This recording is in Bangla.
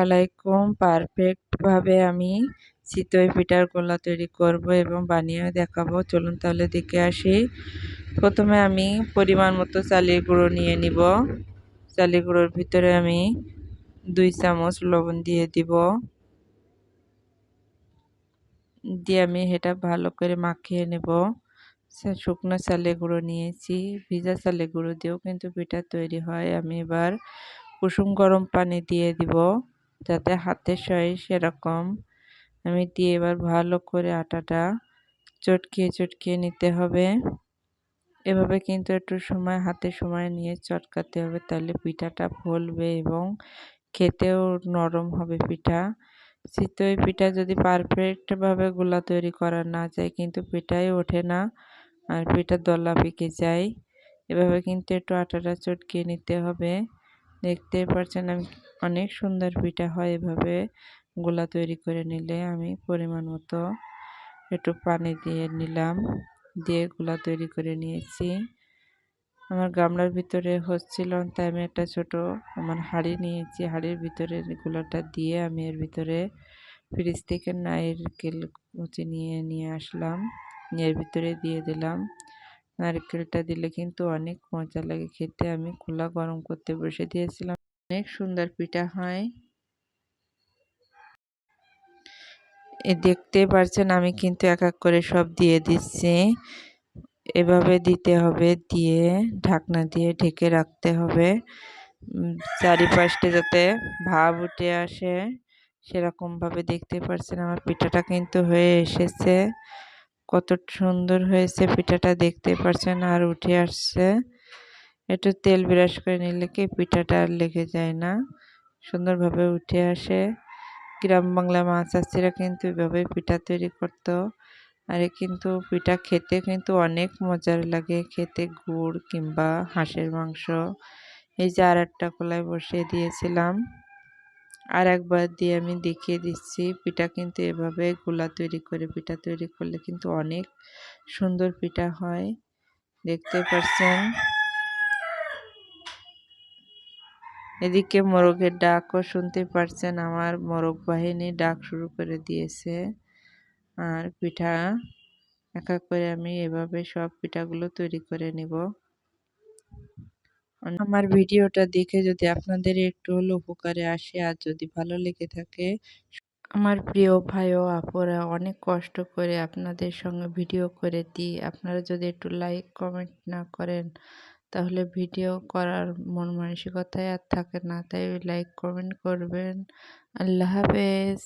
আলাইকুম, পারফেক্টভাবে আমি চিতই পিঠার গোলা তৈরি করব এবং বানিয়ে দেখাবো। চলুন তাহলে দেখে আসি। প্রথমে আমি পরিমাণ মতো চালের গুঁড়ো নিয়ে নিব। চালের গুঁড়োর ভিতরে আমি দুই চামচ লবণ দিয়ে দিব। দিয়ে আমি এটা ভালো করে মাখিয়ে নেব। শুকনো চালে গুঁড়ো নিয়েছি। ভিজা চালে গুঁড়ো দিয়েও কিন্তু পিঠা তৈরি হয়। আমি এবার কুসুম গরম পানি দিয়ে দিব। যাতে হাতে সয় সেরকম। আমি দিয়ে এবার ভালো করে আটাটা চটকিয়ে চটকিয়ে নিতে হবে। এভাবে কিন্তু একটু সময়, হাতে সময় নিয়ে চটকাতে হবে, তাহলে পিঠাটা ফুলবে এবং খেতেও নরম হবে পিঠা। চিতই পিঠা যদি পারফেক্টভাবে গোলা তৈরি করা না যায়, কিন্তু পিঠাই ওঠে না আর পিঠা দলা পেকে যায়। এভাবে কিন্তু একটু আটাটা চটকিয়ে নিতে হবে। দেখতে পাচ্ছেন আমি অনেক সুন্দর পিঠা হয় এভাবে। গোলা তৈরি করে নিলে আমি পরিমাণ মতো একটু পানি দিয়ে নিলাম, দিয়ে গোলা তৈরি করে নিয়েছি। আমার গামলার ভিতরে হচ্ছিল তাই আমি একটা ছোট আমার হাঁড়ি নিয়েছি। হাঁড়ির ভিতরে গোলাটা দিয়ে আমি এর ভিতরে ফ্রিজ থেকে নারকেল কুচি নিয়ে নিয়ে আসলাম। এর ভিতরে দিয়ে দিলাম। নারকেলটা দিলে কিন্তু অনেক মজা লাগে খেতে। আমি খোলা গরম করতে বসে দিয়েছিলাম। অনেক সুন্দর পিঠা হয়। এ দেখতে পারছেন, আমি কিন্তু এক এক করে সব দিয়ে দিচ্ছি। এভাবে দিতে হবে, দিয়ে ঢাকনা দিয়ে ঢেকে রাখতে হবে। চারিপাশটা যাতে ভাব উঠে আসে, সেরকমভাবে দেখতে পারছেন আমার পিঠাটা কিন্তু হয়ে এসেছে। কত সুন্দর হয়েছে পিঠাটা দেখতে পারছেন, আর উঠে আসছে। একটু তেল ব্রাশ করে নিলে কি পিঠাটা আর লেগে যায় না? সুন্দরভাবে উঠে আসে। গ্রাম বাংলা মাছ চাষিরা কিন্তু এভাবে পিঠা তৈরি করতো। আর কিন্তু পিঠা খেতে কিন্তু অনেক মজার লাগে। খেতে গুড় কিংবা হাঁসের মাংস। এই যে আর একটা কলায় বসিয়ে দিয়েছিলাম। আর একবার দিয়ে আমি দেখিয়ে দিচ্ছি। পিঠা কিন্তু এভাবে গোলা তৈরি করে, পিঠা তৈরি করলে কিন্তু অনেক সুন্দর পিঠা হয়। দেখতে পাচ্ছেন? এদিকে মোরগের ডাকও শুনতে পারছেন, আমার মোরগ বাহিনী ডাক শুরু করে দিয়েছে। আর পিঠা, এক এক করে আমি এভাবে সব পিঠাগুলো তৈরি করে নিব। আমার ভিডিওটা দেখে যদি আপনাদের একটু হলে উপকারে আসে আর যদি ভালো লেগে থাকে, আমার প্রিয় ভাই ও আপুরা অনেক কষ্ট করে আপনাদের সঙ্গে ভিডিও করে দিই। আপনারা যদি একটু লাইক কমেন্ট না করেন তাহলে ভিডিও করার মন মানসিকতাই আর থাকে না। তাই লাইক কমেন্ট করবেন। আল্লাহ হাফেজ।